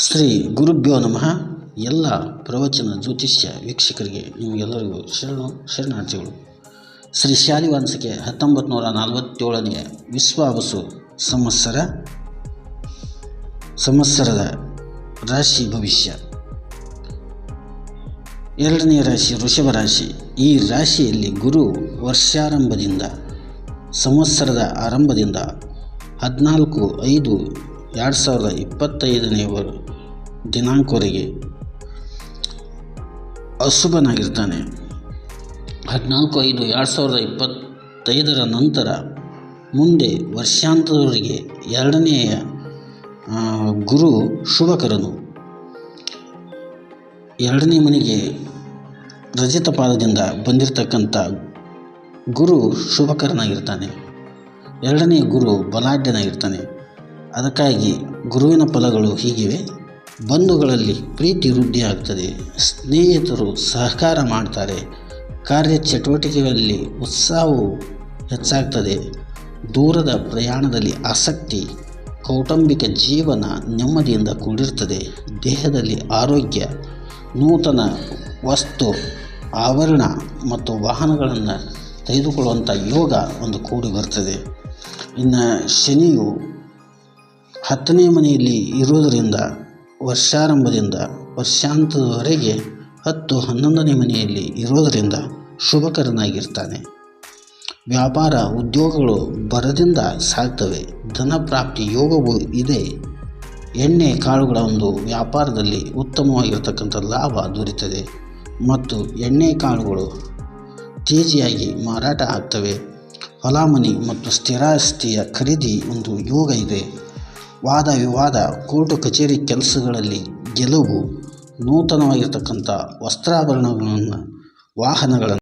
ಶ್ರೀ ಗುರುಭ್ಯೋ ನಮಃ. ಎಲ್ಲ ಪ್ರವಚನ ಜ್ಯೋತಿಷ್ಯ ವೀಕ್ಷಕರಿಗೆ ನಿಮಗೆಲ್ಲರಿಗೂ ಶರಣು ಶರಣಾರ್ಥಿಗಳು. ಶ್ರೀ ಶಾಲಿವಾಂಸಕ್ಕೆ ಹತ್ತೊಂಬತ್ತು ನೂರ ನಲವತ್ತೇಳನೆಯ ವಿಶ್ವಾವಸು ಸಂವತ್ಸರ, ಸಂವತ್ಸರದ ರಾಶಿ ಭವಿಷ್ಯ. ಎರಡನೇ ರಾಶಿ ವೃಷಭ ರಾಶಿ. ಈ ರಾಶಿಯಲ್ಲಿ ಗುರು ವರ್ಷಾರಂಭದಿಂದ, ಸಂವತ್ಸರದ ಆರಂಭದಿಂದ ಹದಿನಾಲ್ಕು ಐದು ಎರಡು ಸಾವಿರದ ಇಪ್ಪತ್ತೈದನೆಯ ದಿನಾಂಕವರೆಗೆ ಅಶುಭನಾಗಿರ್ತಾನೆ. ಹದಿನಾಲ್ಕು ಐದು ಎರಡು ಸಾವಿರದ ಇಪ್ಪತ್ತೈದರ ನಂತರ ಮುಂದೆ ವರ್ಷಾಂತದವರೆಗೆ ಎರಡನೆಯ ಗುರು ಶುಭಕರನು. ಎರಡನೇ ಮನೆಗೆ ರಜತ ಪಾದದಿಂದ ಬಂದಿರತಕ್ಕಂಥ ಗುರು ಶುಭಕರನಾಗಿರ್ತಾನೆ. ಎರಡನೇ ಗುರು ಬಲಾಢ್ಯನಾಗಿರ್ತಾನೆ. ಅದಕ್ಕಾಗಿ ಗುರುವಿನ ಫಲಗಳು ಹೀಗಿವೆ. ಬಂಧುಗಳಲ್ಲಿ ಪ್ರೀತಿ ವೃದ್ಧಿಯಾಗ್ತದೆ. ಸ್ನೇಹಿತರು ಸಹಕಾರ ಮಾಡ್ತಾರೆ. ಕಾರ್ಯಚಟುವಟಿಕೆಗಳಲ್ಲಿ ಉತ್ಸಾಹವು ಹೆಚ್ಚಾಗ್ತದೆ. ದೂರದ ಪ್ರಯಾಣದಲ್ಲಿ ಆಸಕ್ತಿ, ಕೌಟುಂಬಿಕ ಜೀವನ ನೆಮ್ಮದಿಯಿಂದ ಕೂಡಿರ್ತದೆ. ದೇಹದಲ್ಲಿ ಆರೋಗ್ಯ, ನೂತನ ವಸ್ತು, ಆವರಣ ಮತ್ತು ವಾಹನಗಳನ್ನು ತೆಗೆದುಕೊಳ್ಳುವಂಥ ಯೋಗ ಒಂದು ಕೂಡಿ ಬರ್ತದೆ. ಇನ್ನು ಶನಿಯು ಹತ್ತನೇ ಮನೆಯಲ್ಲಿ ಇರುವುದರಿಂದ ವರ್ಷಾರಂಭದಿಂದ ವರ್ಷಾಂತದವರೆಗೆ ಹತ್ತು ಹನ್ನೊಂದನೇ ಮನೆಯಲ್ಲಿ ಇರೋದರಿಂದ ಶುಭಕರನಾಗಿರ್ತಾನೆ. ವ್ಯಾಪಾರ ಉದ್ಯೋಗಗಳು ಬರದಿಂದ ಸಾಗ್ತವೆ. ಧನ ಪ್ರಾಪ್ತಿ ಯೋಗವೂ ಇದೆ. ಎಣ್ಣೆ ಕಾಳುಗಳ ಒಂದು ವ್ಯಾಪಾರದಲ್ಲಿ ಉತ್ತಮವಾಗಿರ್ತಕ್ಕಂಥ ಲಾಭ ದೊರೀತದೆ. ಮತ್ತು ಎಣ್ಣೆ ಕಾಳುಗಳು ತೇಜಿಯಾಗಿ ಮಾರಾಟ ಆಗ್ತವೆ. ಹೊಲಾಮನಿ ಮತ್ತು ಸ್ಥಿರಾಸ್ತಿಯ ಖರೀದಿ ಒಂದು ಯೋಗ ಇದೆ. ವಾದ ವಿವಾದ ಕೋರ್ಟು ಕಚೇರಿ ಕೆಲಸಗಳಲ್ಲಿ ಗೆಲುವು ನೂತನವಾಗಿರ್ತಕ್ಕಂಥ ವಸ್ತ್ರಾಭರಣಗಳನ್ನು ವಾಹನಗಳನ್ನು